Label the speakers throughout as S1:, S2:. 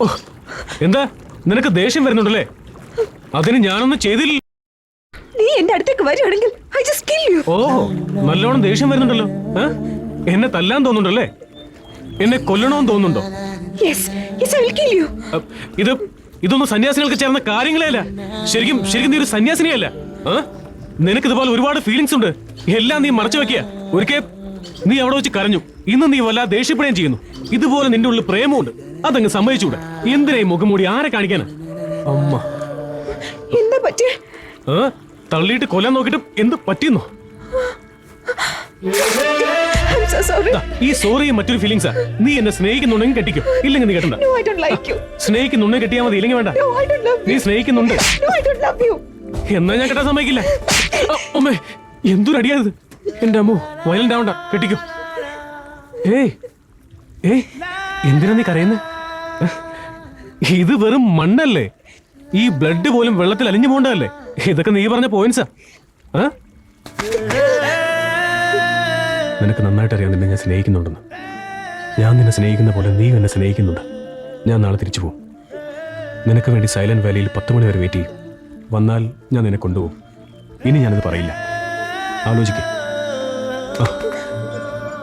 S1: ഓ, എന്താ? നിനക്ക് ദേഷ്യം വരുന്നുണ്ടല്ലേ? അതിന് ഞാനൊന്നും ചെയ്തില്ല.
S2: നീ എന്റെ അടുത്തേക്ക് വരികയാണെങ്കിൽ ഐ ജസ്റ്റ് കിൽ യു
S1: ഓ നല്ലോണം ദേഷ്യം വരുന്നുണ്ടല്ലോ. ഏ? എന്നെ തല്ലാൻ തോന്നുന്നുണ്ടല്ലേ? എന്നെ കൊല്ലണമെന്ന് തോന്നുന്നുണ്ടോ?
S2: Yes yes I will kill you
S1: അ, ഇത് ഇതൊന്നും സന്യാസികൾക്ക് ചേർന്ന കാര്യങ്ങളേ അല്ല ശരിക്കും ശരിക്കും നീ ഒരു സന്യാസിനിയല്ല. ആ? നിനക്ക് ഇതുപോലെ ഒരുപാട് ഫീലിങ്സ് ഉണ്ട്. എല്ലാം നീ മറച്ചു വെക്കുക ഒരിക്കൽ നീ അവിടെ വെച്ച് കരഞ്ഞു. ഇന്ന് നീ വല്ല ദേഷ്യപ്പെടുകയും ചെയ്യുന്നു. ഇതുപോലെ നിന്റെ ഉള്ളിൽ പ്രേമമുണ്ട്. അതങ്ങ് സമ്മതിച്ചൂടെ? എന്തിനാ ഈ മുഖം മൂടി? ആരെ കാണിക്കാനാ? അമ്മ.
S2: എന്താ പറ്റിയ?
S1: ആ? തള്ളിയിട്ട് കൊല്ലാൻ നോക്കിയിട്ട് എന്ത് പറ്റിയെന്നോ? ഈ സോറി മറ്റൊരു ഫീലിംഗ്സാ നീ എന്നെ സ്നേഹിക്കുന്നുണ്ടെങ്കിൽ കെട്ടിക്കോ. ഇല്ലെങ്കിൽ നീ കെട്ടണ്ട. സ്നേഹിക്കുന്നുണ്ടെങ്കിൽ കെട്ടിയാ മതി ഇല്ലെങ്കിൽ വേണ്ട.
S2: നോ
S1: സ്നേഹിക്കുന്നുണ്ട്. എന്നാ ഞാൻ കെട്ടാൻ സമ്മതിക്കില്ല. അമ്മേ എന്തൊരു അടിയാത് എന്റെ അമ്മു വയലന്റ് ആവണ്ട കെട്ടിക്കും. ഏയ് ഏയ് എന്തിനാ നീ കരയുന്നത് ഇത് വെറും മണ്ണല്ലേ? ഈ ബ്ലഡ് പോലും വെള്ളത്തിൽ അലിഞ്ഞു പോണ്ടല്ലേ ഇതൊക്കെ നീ പറഞ്ഞ പോയിന്റ്സാ? നിനക്ക് നന്നായിട്ട് അറിയാം നിന്നെ ഞാൻ സ്നേഹിക്കുന്നുണ്ടെന്ന്. ഞാൻ നിന്നെ സ്നേഹിക്കുന്ന പോലെ നീ എന്നെ സ്നേഹിക്കുന്നുണ്ട്. ഞാൻ നാളെ തിരിച്ചു പോകും നിനക്ക് വേണ്ടി സൈലന്റ് വാലിയിൽ പത്ത് മണി വരെ വെയിറ്റ് ചെയ്യും. വന്നാൽ ഞാൻ നിന്നെ കൊണ്ടുപോകും. ഇനി ഞാനത് പറയില്ല. ആലോചിക്ക.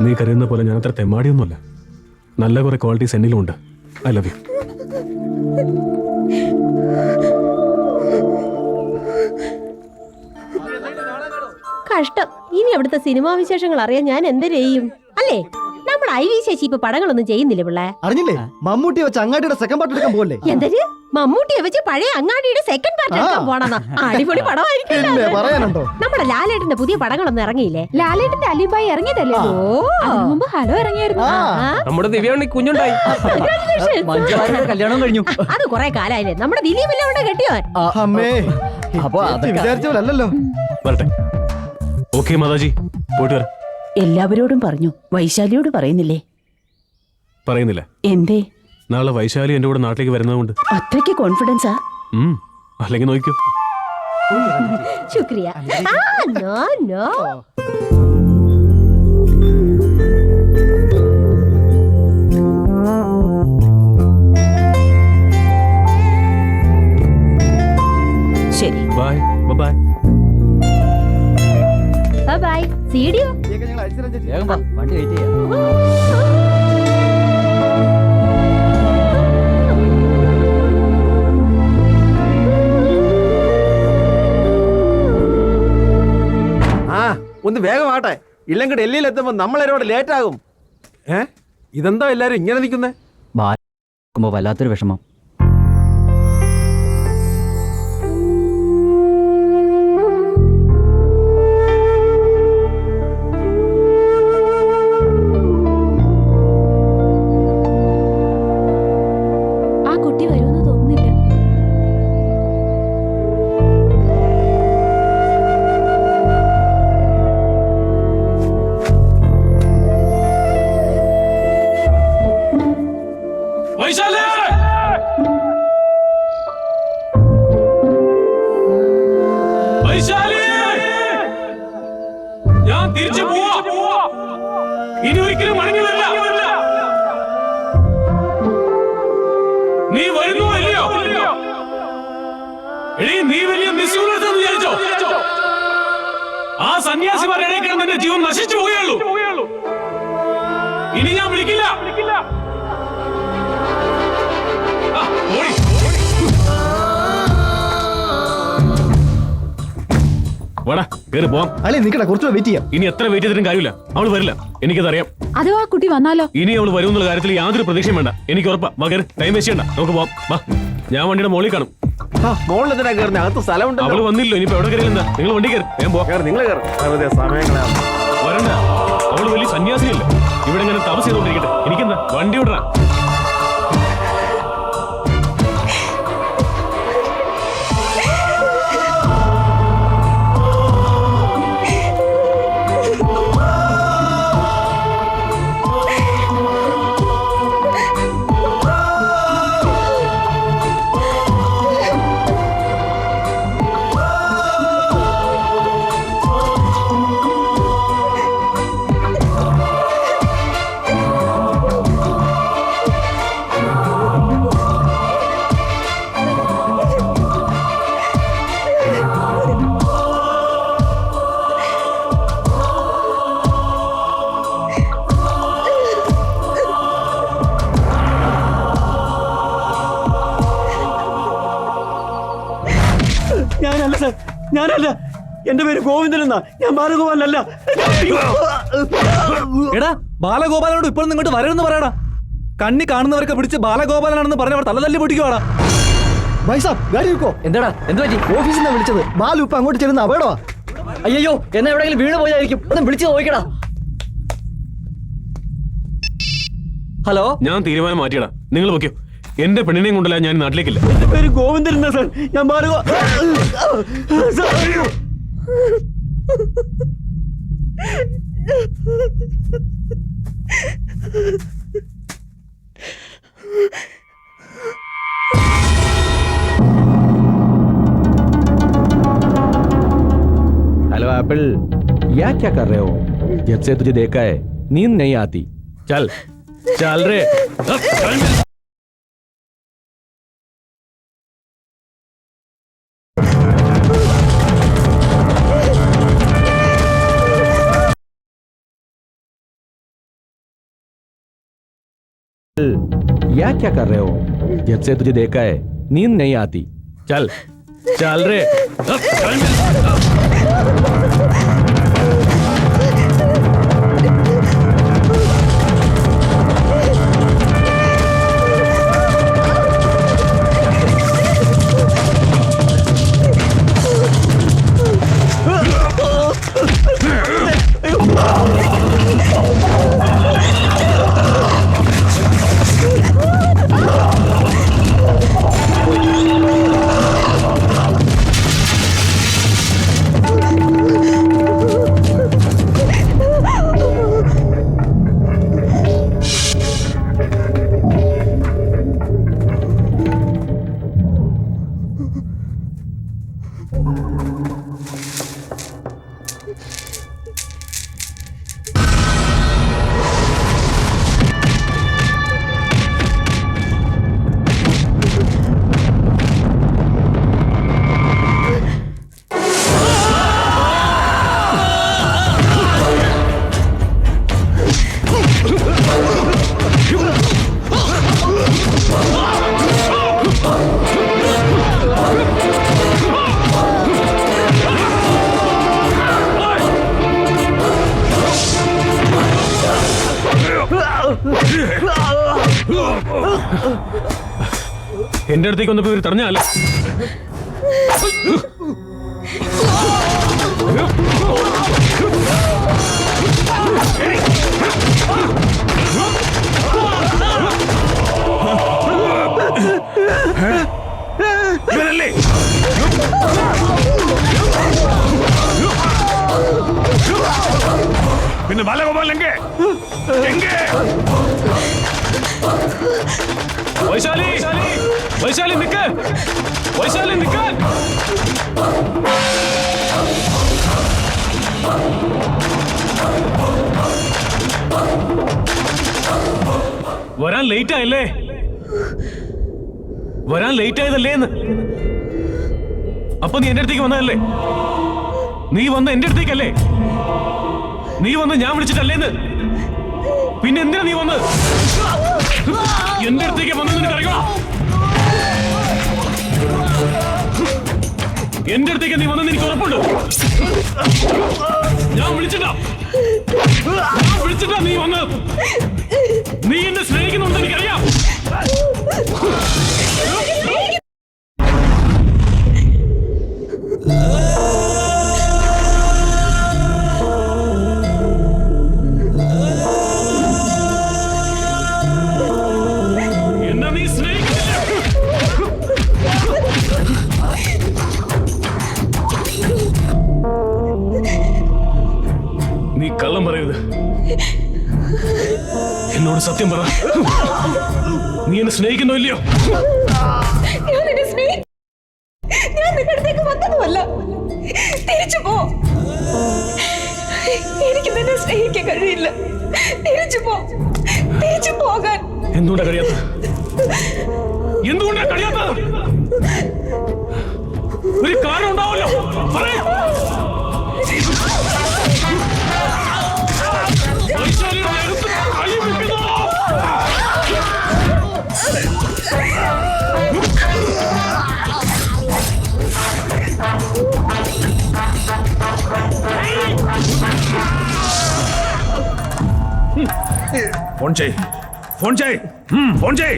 S1: നീ കരുതുന്ന പോലെ ഞാൻ അത്ര തെമ്മാടിയൊന്നുമല്ല. നല്ല കുറെ ക്വാളിറ്റീസ് എന്നിലുമുണ്ട്. ഐ ലവ് യു
S3: കഷ്ടം. ഇനി അവിടുത്തെ സിനിമാ വിശേഷങ്ങൾ അറിയാൻ ഞാൻ എന്തു ചെയ്യും? അല്ലേ? ഐ വി ശശി ഇപ്പൊ പടങ്ങളൊന്നും ചെയ്യുന്നില്ല പിള്ളേ?
S4: അറിഞ്ഞില്ലേ? മമ്മൂട്ടി വെച്ച് അങ്ങാടിയുടെ സെക്കൻഡ് പാർട്ട് എടുക്കാൻ പോലെ
S3: എന്തൊരു? മമ്മൂട്ടിയെ വെച്ച് പഴയ അങ്ങാടിയുടെ സെക്കൻഡ് പാർട്ട് എടുക്കാൻ. പോണെന്നാ. അടിപൊളി പടമായിരിക്കും
S4: ഇല്ലേ പറയാനുണ്ടോ?
S3: നമ്മുടെ ലാലേട്ടന്റെ പുതിയ പടങ്ങളൊന്നും ഇറങ്ങിയില്ലേ?
S5: ലാലേട്ടന്റെ അലിബായി ഇറങ്ങിയതല്ലേ
S3: ഓ
S5: അതിനു മുമ്പ് ഹലോ ഇറങ്ങിയായിരുന്നു.
S4: ആ.
S3: ആ,
S6: നമ്മുടെ ദിവ്യാണി കുഞ്ഞുണ്ടായി.
S3: Congratulations.
S6: കല്യാണം കഴിഞ്ഞു?
S3: അത് കൊറേ കാലായില്ലേ? നമ്മുടെ ദിലീപിന്റെ അവിടെ കെട്ടിയോ
S4: അമ്മേ.
S6: അപ്പൊ അതൊക്കെ-
S4: വിചാരിച്ച പോലെ അല്ലല്ലോ
S1: വരട്ടെ. ഓക്കെ മാതാജി. പോയിട്ട് വരാം.
S7: എല്ലാവരോടും പറഞ്ഞു. വൈശാലിയോട് പറയുന്നില്ലേ?
S1: പറയുന്നില്ല.
S7: എന്തേ?
S1: നാളെ വൈശാലി എന്റെ കൂടെ നാട്ടിലേക്ക് വരുന്നതുകൊണ്ട്.
S7: അത്രയ്ക്ക് കോൺഫിഡൻസാ
S1: അല്ലെങ്കിൽ നോക്കൂ.
S3: ശുക്രിയ. No no.
S7: ശരി.
S1: ബൈ ബൈ
S3: ബൈ സീഡിയോ
S6: വണ്ടി വെയിറ്റ് ചെയ്യാം.
S8: ആ ഒന്ന് വേഗമാട്ടെ ഇല്ലെങ്കിൽ ഡൽഹിയിൽ എത്തുമ്പോ നമ്മളെരോട് ലേറ്റ് ആകും. ഏ? ഇതെന്താ എല്ലാരും ഇങ്ങനെ നിൽക്കുന്നേ?
S6: വല്ലാത്തൊരു വിഷമം.
S1: തിരിച്ചു പോവാ. ഇനി ഒരിക്കലും മടങ്ങി വരില്ല. നീ വരുന്നു ഇല്ലയോ? എടീ നീ വലിയ മിസ്യൂണെന്ന് വിചാരിച്ചോ? ആ സന്യാസിമാരുടെ ഇടയിൽ കിടന്ന് നിന്റെ ജീവൻ നശിച്ചു പോവുകയുള്ളൂ. ഇനി ഞാൻ വിളിക്കില്ല. ആ, വാടാ കേറി പോവാം.
S4: അളി നിക്കട്ടെ കുറച്ചുകൂടെ വെയിറ്റ് ചെയ്യാം.
S1: ഇനി എത്ര വെയിറ്റ് ചെയ്തിട്ടും കാര്യമില്ല. അവൾ വരില്ല. എനിക്കതറിയാം.
S5: അതോ ആ കുട്ടി വന്നാലോ?
S1: ഇനി അവൾ വരുമെന്നുള്ള കാര്യത്തിൽ യാതൊരു പ്രതീക്ഷയും വേണ്ട. എനിക്ക് ഉറപ്പാ. വാ കയറി ടൈം വേസ്റ്റ് ചെയ്യണ്ട. നമുക്ക് പോവാം. വാ. ഞാൻ വണ്ടിയുടെ മോളിൽ കാണും.
S8: മോളിൽ എന്തിനാ കയറുന്നത് അകത്ത്
S1: അവൾ
S8: സ്ഥലമുണ്ടല്ലോ
S1: വന്നില്ലോ. ഇനിയിപ്പോ എവിടെ കയറിയില്ല നിങ്ങൾ വണ്ടി കയറി. വേഗം പോവാം.
S8: നിങ്ങൾ കയറി വെറുതെ സമയങ്ങളാ
S1: വരണ്ട. അവൾ വലിയ സന്യാസിയല്ല ഇവിടെ ഇങ്ങനെ തപസ് ചെയ്തോണ്ടിരിക്കട്ടെ എനിക്കെന്താ? വണ്ടി വിടറാ.
S9: ഞാനല്ല. എന്റെ പേര് ഗോവിന്ദൻ എന്നാ. ഞാൻ ബാലഗോപാലല്ല
S10: എടാ ബാലഗോപാലനോട് ഇപ്പോൾ ഇങ്ങോട്ട് വരരുന്ന് പറയടാ. കണ്ണി കാണുന്നവരൊക്കെ പിടിച്ച് ബാലഗോപാലനാണെന്ന് പറഞ്ഞവർ തലതല്ലി പിടിക്കുവാടാ
S4: വൈസാബ് ഗാഡി
S6: എന്താടാ എന്ത് പറ്റി?
S4: ഓഫീസിൽ നിന്ന് വിളിച്ചത്. ബാലു ഇപ്പൊ അങ്ങോട്ട് ചെല്ലുന്ന അപകടമാ.
S6: അയ്യോ എന്നാ എവിടെയെങ്കിലും വീണ് പോയായിരിക്കും. ഒന്ന് വിളിച്ചു നോക്കടാ ഹലോ?
S1: ഞാൻ തീരുമാനം മാറ്റിയടാ. നിങ്ങൾ വെക്കോ എന്റെ പെണ്ണിനെയും കൊണ്ടല്ല ഞാൻ നാട്ടിലേക്കില്ല
S9: എന്റെ പേര് ഗോവിന്ദൻ എന്നാ സാർ ഞാൻ ബാലഗോ സാർ, അയ്യോ.
S10: हेलो एप्पल या क्या कर रहे हो जब से तुझे देखा है नींद नहीं आती चल
S1: ചൽ റേ
S10: या क्या कर रहे हो? जब से तुझे देखा है, नींद नहीं आती। चल
S1: चल रे। എന്റെ അടുത്തേക്ക് വന്നപ്പോ ഇവർ തടഞ്ഞാല? ഇവനല്ലേ പിന്നെ ബാലഗോപാൽ എങ്കെ? വൈശാലി വൈശാലി നിക്ക്. വൈശാലി നിക്ക്. വരാൻ ലേറ്റ് ആയല്ലേ? വരാൻ ലേറ്റ് ആയതല്ലേ എന്ന്. അപ്പൊ നീ എന്റെ അടുത്തേക്ക് വന്നതല്ലേ? നീ വന്ന എന്റെ അടുത്തേക്കല്ലേ? നീ വന്ന് ഞാൻ വിളിച്ചിട്ടല്ലേന്ന് പിന്നെ എന്തിനാ നീ വന്ന്? എന്റെ അടുത്തേക്ക് വന്നത് നിനക്ക് എന്റെ അടുത്തേക്ക് നീ വന്നെന്ന് എനിക്ക് ഉറപ്പുണ്ട്? ഞാൻ വിളിച്ചിട്ടാ. ഞാൻ വിളിച്ചിട്ടാ നീ വന്ന് നീ എന്നെ സ്നേഹിക്കുന്നുണ്ടെന്ന് എനിക്കറിയാം.
S2: നിന്റെ അടുത്തേക്ക് വന്നതുമല്ല. തിരിച്ചു പോ. എനിക്ക് നിന്നെ സ്നേഹിക്കാൻ കഴിയില്ല. തിരിച്ചു പോ. തിരിച്ചു പോകാൻ.
S1: എന്തുകൊണ്ടാ കഴിയാത്ത എന്തുകൊണ്ടാ കഴിയാത്ത ഒരു കാരണം ഉണ്ടാവല്ലോ പറയ്.
S9: ఫోన్ చేయి ఫోన్ చేయి ఫోన్ చేయి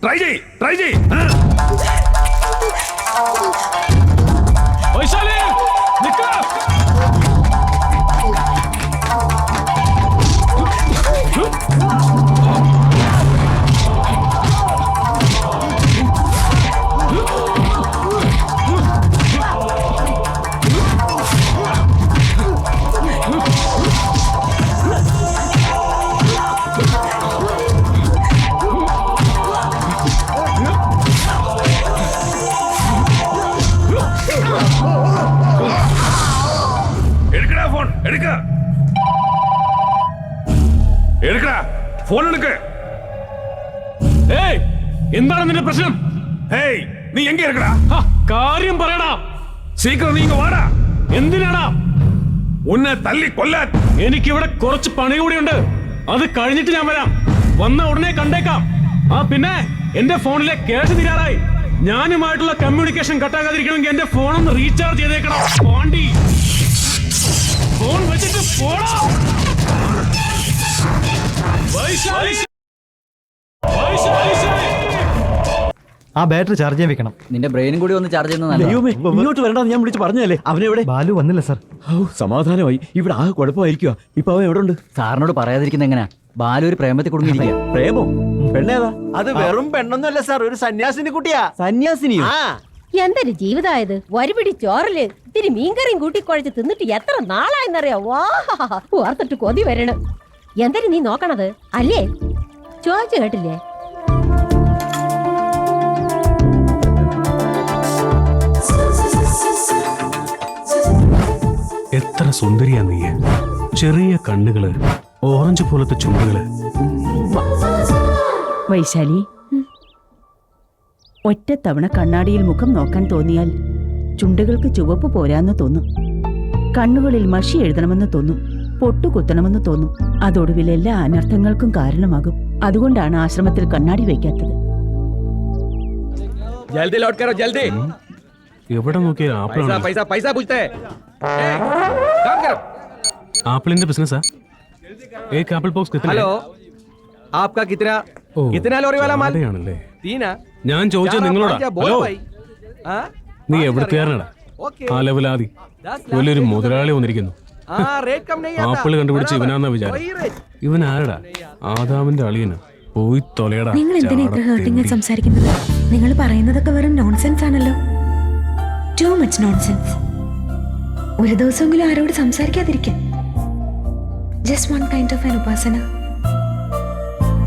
S9: ట్రై
S1: చేయి ట్రై
S9: చేయి ഫോൺ എടുക്ക്.
S1: ഏയ് എന്താണ് നിന്റെ പ്രശ്നം?
S9: ഏയ് നീ എങ്കി
S1: എടുക്കടാ കാര്യം പറയടാ.
S9: സീക്രം നീ വാടാ.
S1: എന്തിനാടാ?
S9: ഉന്നെ തല്ലി കൊല്ലാൻ.
S1: എനിക്കിവിടെ കുറച്ച് പണി ഉണ്ട് അത് കഴിഞ്ഞിട്ട് ഞാൻ വരാം. വന്ന ഉടനെ കണ്ടേക്കാം. ആ പിന്നെ എന്റെ ഫോണിലെ കേസ് തീരാറായി ഞാനുമായിട്ടുള്ള കമ്മ്യൂണിക്കേഷൻ കട്ടാകാതിരിക്കണമെങ്കിൽ എന്റെ ഫോണൊന്ന് റീചാർജ് ചെയ്തേക്കണം. പോണ്ടി. ഫോൺ വെച്ചിട്ട് പോടാ.
S4: ആ ബാറ്ററി ചാർജ് ചെയ്യാൻ വെക്കണം.
S6: നിന്റെ ബ്രെയിനും കൂടി ഒന്ന് ചാർജ് ചെയ്യുന്നത്
S9: ഇങ്ങോട്ട് വരണ്ടെന്ന് ഞാൻ വിളിച്ച് പറഞ്ഞല്ലേ അവനെവിടെ
S4: ബാലു വന്നില്ല സർ.
S9: സമാധാനമായി. ഇവിടെ ആ കുഴപ്പമായിരിക്കുക ഇപ്പൊ അവൻ എവിടെ ഉണ്ട്?
S6: സാറിനോട് പറയാതിരിക്കുന്ന എങ്ങനെയാ? ബാലു ഒരു പ്രേമത്തിൽ കുടുങ്ങിയിരിക്കുക
S9: പ്രേമോ? പെണ്ണേതാ?
S8: അത് വെറും പെണ്ണൊന്നുമല്ല സാർ. ഒരു സന്യാസിനി കുട്ടിയാ.
S9: സന്യാസിനിയോ?
S8: ആ.
S3: എന്തൊരു ജീവിതമായത് വരുപിടി ചോറൽ. ഇത്തിരി മീൻകറിയും കൂട്ടി കുഴച്ച് തിന്നിട്ട് എത്ര നാളായെന്നറിയാ വാ ഓർത്തിട്ട് കൊതി വരണ. എന്തൊരു നീ നോക്കണത് അല്ലേ? ചോദിച്ചു കേട്ടില്ലേ?
S1: എത്ര സുന്ദരിയാ നീ ചെറിയ കണ്ണുകൾ ഓറഞ്ച് പോലത്തെ ചുണ്ടുകൾ.
S7: വൈശാലി ഒറ്റ തവണ കണ്ണാടിയിൽ മുഖം നോക്കാൻ തോന്നിയാൽ ചുണ്ടുകൾക്ക് ചുവപ്പ് പോരാന്ന് തോന്നും. കണ്ണുകളിൽ മഷി എഴുതണമെന്ന് തോന്നും. പൊട്ടുകുത്തണമെന്ന് തോന്നും. അതൊടുവിൽ എല്ലാ അനർത്ഥങ്ങൾക്കും കാരണമാകും. അതുകൊണ്ടാണ് ആശ്രമത്തിൽ കണ്ണാടി വയ്ക്കാത്തത്.
S8: ലോഡ്
S1: എവിടെ നോക്കിയാ ബിസിനസ്സാ ബോക്സ്
S8: ഹലോ. ലോറി
S1: ഞാൻ ചോദിച്ചു നിങ്ങളോടാ. നീ എവിടുത്തുകാരനാടാ ആ വലിയൊരു മുതലാളി വന്നിരിക്കുന്നു. ആപ്പിൾ കണ്ടുപിടിച്ച് ഇവനാന്നാ വിചാരം. ഇവൻ ആരടാ ആദാമിന്റെ അളിയനാ. പോയി തൊലയടാ.
S2: നിങ്ങൾ എന്തിനാ ഇത്ര
S1: ഹേർട്ടിംഗ്
S2: സംസാരിക്കുന്നത്? നിങ്ങൾ പറയുന്നതൊക്കെ വെറും നോൺസെൻസ് ആണല്ലോ. ടു മച്ച് നോൺസെൻസ് ഒരു ദിവസമെങ്കിലും ആരോട് സംസാരിക്കാതിരിക്കാൻ. ജസ്റ്റ് വൺ കൈൻഡ് ഓഫ് അനുപാസന.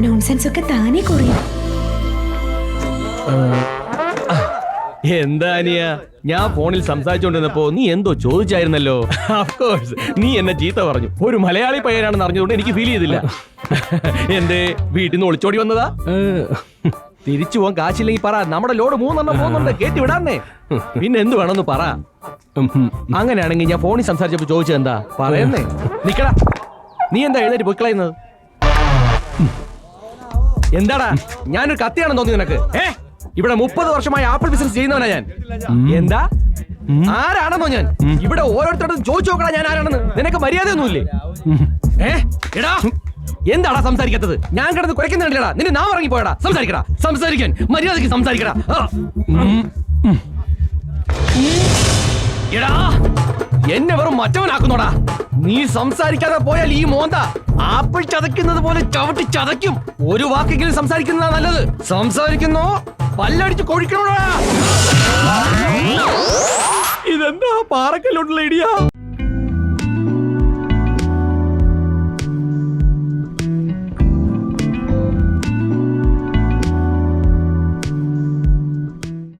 S2: നോൺസെൻസ് ഒക്കെ താനേ കുറയും.
S8: എന്താ അനിയ? ഞാൻ ഫോണിൽ സംസാരിച്ചുകൊണ്ടിരുന്നപ്പോ നീ എന്തോ ചോദിച്ചായിരുന്നല്ലോ. കോഴ്സ് നീ എന്നെ ചീത്ത പറഞ്ഞു. ഒരു മലയാളി പയ്യനാണെന്ന് അറിഞ്ഞതുകൊണ്ട് എനിക്ക് ഫീൽ ചെയ്തില്ല. എന്തേ? വീട്ടിൽ നിന്ന് ഒളിച്ചോടി വന്നതാ? തിരിച്ചു പോകാൻ കാശില്ലെങ്കിൽ പറ. നമ്മുടെ ലോഡ് മൂന്നെണ്ണം പോകുന്നുണ്ട്. കേട്ടി വിടാന്നേ. പിന്നെ എന്ത് വേണമെന്ന് പറ. അങ്ങനെയാണെങ്കിൽ ഞാൻ ഫോണിൽ സംസാരിച്ചപ്പോ ചോദിച്ചത് എന്താ? പറയുന്നേ. നിക്കടാ. നീ എന്താ എഴുന്നേറ്റ് പൊക്കളയുന്നത് എന്താടാ? ഞാനൊരു കത്തിയാണെന്ന് തോന്നി നിനക്ക്. ഏ? ഇവിടെ മുപ്പത് വർഷമായി ആപ്പിൾ ബിസിനസ് ചെയ്യുന്നവനാ ഞാൻ. എന്താ? ആരാണെന്നോ ഞാൻ? ഇവിടെ ഓരോരുത്തരോടും ചോദിച്ചു നോക്കടാ ഞാൻ ആരാണെന്ന്. നിനക്ക് മര്യാദയൊന്നുമില്ലേ? ഏ? എടാ എന്താടാ സംസാരിക്കാത്തത്? ഞാൻ കിടന്ന് കുറയ്ക്കുന്നുണ്ടാ നിന്നെ നാം ഇറങ്ങി പോയടാ സംസാരിക്കടാ. സംസാരിക്കാൻ. മര്യാദയ്ക്ക് സംസാരിക്കടാ. എടാ എന്നെ വെറും മറ്റവനാക്കുന്നോടാ. നീ സംസാരിക്കാതെ പോയാൽ ഈ മോന്ത ആപ്പിൾ ചതയ്ക്കുന്നത് പോലെ ചവിട്ടി ചതയ്ക്കും. ഒരു വാക്കെങ്കിലും സംസാരിക്കുന്നതാ നല്ലത്. സംസാരിക്കുന്നോ? പല്ലടിച്ച് കൊഴിക്കണോടാ. ഇതെന്താ പാറക്കല്ലോട്ടുള്ള ഇടിയാ?